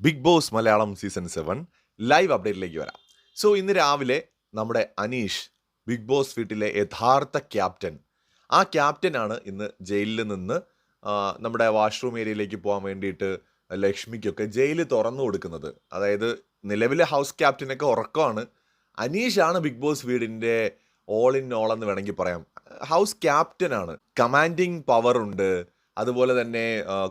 Bigg Boss Malayalam season seven live അപ്ഡേറ്റിലേക്ക് വരാം. So ഇന്ന് രാവിലെ നമ്മുടെ അനീഷ് ബിഗ് ബോസ് വീട്ടിലെ യഥാർത്ഥ ക്യാപ്റ്റൻ. ആ ക്യാപ്റ്റനാണ് ഇന്ന് ജയിലിൽ നിന്ന് നമ്മുടെ വാഷ്റൂം ഏരിയയിലേക്ക് പോകാൻ വേണ്ടിയിട്ട് ലക്ഷ്മിക്കൊക്കെ ജയിൽ തുറന്നു കൊടുക്കുന്നത്. അതായത് നിലവിലെ ഹൗസ് ക്യാപ്റ്റനൊക്കെ ഉറക്കമാണ്. അനീഷാണ് ബിഗ് ബോസ് വീടിന്റെ ഓൾ ഇൻ ഓൾ എന്ന് വേണമെങ്കിൽ പറയാം. ഹൗസ് ക്യാപ്റ്റനാണ്. കമാൻഡിങ് പവർ ഉണ്ട് അതുപോലെ തന്നെ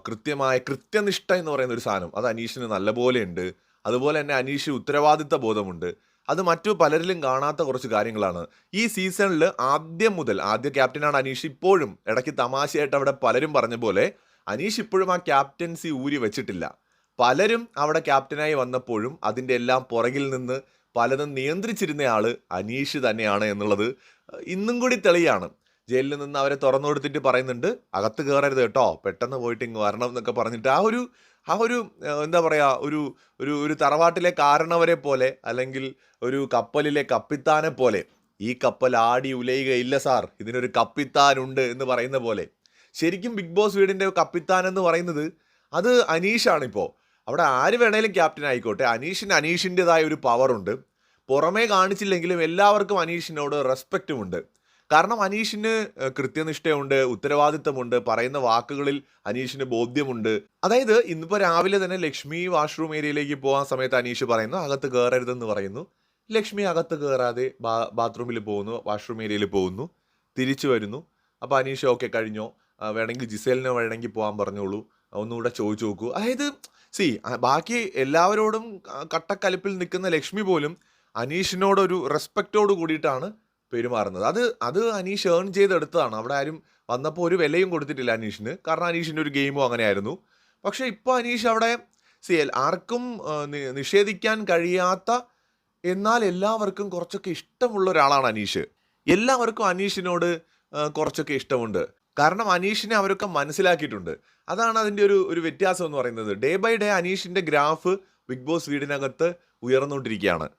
കൃത്യമായ കൃത്യനിഷ്ഠ എന്ന് പറയുന്ന ഒരു സാധനം. അത് അനീഷിന് നല്ലപോലെ ഉണ്ട്. അതുപോലെ തന്നെ അനീഷ് ഉത്തരവാദിത്ത ബോധമുണ്ട്. അത് മറ്റു പലരിലും കാണാത്ത കുറച്ച് കാര്യങ്ങളാണ്. ഈ സീസണിൽ ആദ്യം മുതൽ ആദ്യ ക്യാപ്റ്റനാണ് അനീഷ് ഇപ്പോഴും. ഇടയ്ക്ക് തമാശയായിട്ട് അവിടെ പലരും പറഞ്ഞ പോലെ അനീഷ് ഇപ്പോഴും ആ ക്യാപ്റ്റൻസി ഊരി വെച്ചിട്ടില്ല. പലരും അവിടെ ക്യാപ്റ്റനായി വന്നപ്പോഴും അതിന്റെ എല്ലാം പുറകിൽ നിന്ന് പലതും നിയന്ത്രിച്ചിരുന്ന ആൾ അനീഷ് തന്നെയാണ് എന്നുള്ളത് ഇന്നും കൂടി തെളിയാണ്. ജയിലിൽ നിന്ന് അവരെ തുറന്നു കൊടുത്തിട്ട് പറയുന്നുണ്ട് അകത്ത് കയറരുത് കേട്ടോ പെട്ടെന്ന് പോയിട്ട് ഇങ്ങ് വരണം എന്നൊക്കെ പറഞ്ഞിട്ട് ആ ഒരു ആ ഒരു എന്താ പറയുക ഒരു ഒരു ഒരു തറവാട്ടിലെ കാരണവരെ പോലെ അല്ലെങ്കിൽ ഒരു കപ്പലിലെ കപ്പിത്താനെ പോലെ ഈ കപ്പൽ ആടി ഉലയുകയില്ല സാർ ഇതിനൊരു കപ്പിത്താനുണ്ട് എന്ന് പറയുന്ന പോലെ. ശരിക്കും ബിഗ് ബോസ് വീടിന്റെ കപ്പിത്താൻ എന്ന് പറയുന്നത് അത് അനീഷാണ് ഇപ്പോൾ അവിടെ ആര് വേണേലും ക്യാപ്റ്റൻ ആയിക്കോട്ടെ അനീഷിന് അനീഷിന്റെതായ ഒരു പവറുണ്ട്. പുറമേ കാണിച്ചില്ലെങ്കിലും എല്ലാവർക്കും അനീഷിനോട് റെസ്പെക്റ്റും ഉണ്ട്. കാരണം അനീഷിന് കൃത്യനിഷ്ഠയുണ്ട് ഉത്തരവാദിത്തമുണ്ട് പറയുന്ന വാക്കുകളിൽ അനീഷിന് ബോധ്യമുണ്ട്. അതായത് ഇന്നിപ്പോൾ രാവിലെ തന്നെ ലക്ഷ്മി വാഷ്റൂം ഏരിയയിലേക്ക് പോകാൻ സമയത്ത് അനീഷ് പറയുന്നു അകത്ത് കയറരുതെന്ന് പറയുന്നു. ലക്ഷ്മി അകത്ത് കയറാതെ ബാത്റൂമിൽ പോകുന്നു വാഷ്റൂം ഏരിയയിൽ പോകുന്നു തിരിച്ചു വരുന്നു. അപ്പോൾ അനീഷ് ഓക്കെ കഴിഞ്ഞോ. വേണമെങ്കിൽ ജിസേലിനെ വേണമെങ്കിൽ പോകാൻ പറഞ്ഞോളൂ. ഒന്നുകൂടെ ചോദിച്ചു നോക്കൂ. അതായത് സി ബാക്കി എല്ലാവരോടും കട്ടക്കലിപ്പിൽ നിൽക്കുന്ന ലക്ഷ്മി പോലും അനീഷിനോടൊരു റെസ്പെക്റ്റോട് കൂടിയിട്ടാണ് പെരുമാറുന്നത്. അത് അത് അനീഷ് ഏൺ ചെയ്തെടുത്തതാണ്. അവിടെ ആരും വന്നപ്പോൾ ഒരു വിലയും കൊടുത്തിട്ടില്ല അനീഷിന്. കാരണം അനീഷിന്റെ ഒരു ഗെയിമും അങ്ങനെയായിരുന്നു. പക്ഷേ ഇപ്പോൾ അനീഷ് അവിടെ സി ആർക്കും നിഷേധിക്കാൻ കഴിയാത്ത എന്നാൽ എല്ലാവർക്കും കുറച്ചൊക്കെ ഇഷ്ടമുള്ള ഒരാളാണ് അനീഷ്. എല്ലാവർക്കും അനീഷിനോട് കുറച്ചൊക്കെ ഇഷ്ടമുണ്ട്. കാരണം അനീഷിനെ അവരൊക്കെ മനസ്സിലാക്കിയിട്ടുണ്ട്. അതാണ് അതിന്റെ ഒരു ഒരു വ്യത്യാസം എന്ന് പറയുന്നത്. ഡേ ബൈ ഡേ അനീഷിന്റെ ഗ്രാഫ് ബിഗ് ബോസ് വീടിനകത്ത് ഉയർന്നുകൊണ്ടിരിക്കുകയാണ്.